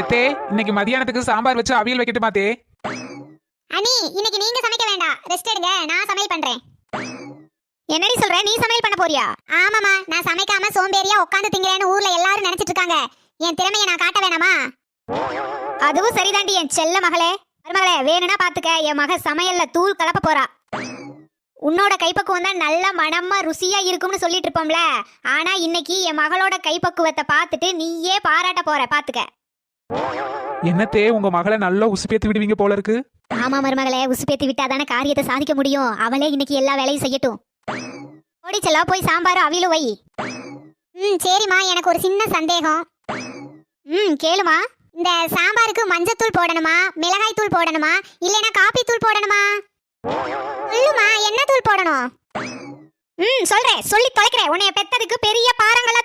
எத்தே இன்னைக்கு மதியானத்துக்கு சாம்பார் வச்சு அவியல் வைக்கட்டுமா தே? அனி இன்னைக்கு நீங்க சமைக்க வேண்டாம். ரெஸ்ட் எடுங்க நான் சமையல் பண்றேன். என்னடி சொல்ற? நீ சமையல் பண்ண போறியா? ஆமாமா நான் சமைக்காம சோம்பேறியா உட்காந்து திங்கிறேன்னு ஊர்ல எல்லாரும் நினைச்சிட்டு இருக்காங்க என் திறமையை நான் காட்ட வேணாமா? அதுவும் சரிதாண்டி என் செல்ல மகளே. மருமகளே வேணும்னா பாத்துக்க. என் மக சமையல்ல தூள் கலப்ப போறா. உன்னோட கைப்பக்குவம் தான் நல்ல மனமா ருசியா இருக்கும்னு சொல்லிட்டு இருப்போம்ல ஆனா இன்னைக்கு என் மகளோட கைப்பக்குவத்தை பார்த்துட்டு நீயே பாராட்ட போற. பாத்துக்க. என்னத்தே உங்க மகளை நல்லா உசுப்பேத்தி விடுவீங்க போல இருக்கு? ஆமா மருமகளே உசுப்பேத்தி விட்டாதானே காரியத்தை சாதிக்க முடியும். அவளே இன்னைக்கு எல்லா வேலையும் செய்யட்டும். ஓடி செல்லா போய் சாம்பார் அவியலும் வை. ம் சரிம்மா எனக்கு ஒரு சின்ன சந்தேகம். ம் கேளுமா. இந்த சாம்பாருக்கு மஞ்சத்தூள் போடணுமா? மிளகாய் தூள் போடணுமா? இல்லைனா காப்பி தூள் போடணுமா? சொல்லுமா என்ன தூள் போடணும்? ம் சொல்றேன் சொல்லி தொலைக்கிறேன். உன்னைய பெத்ததுக்கு பெரிய பாரங்களா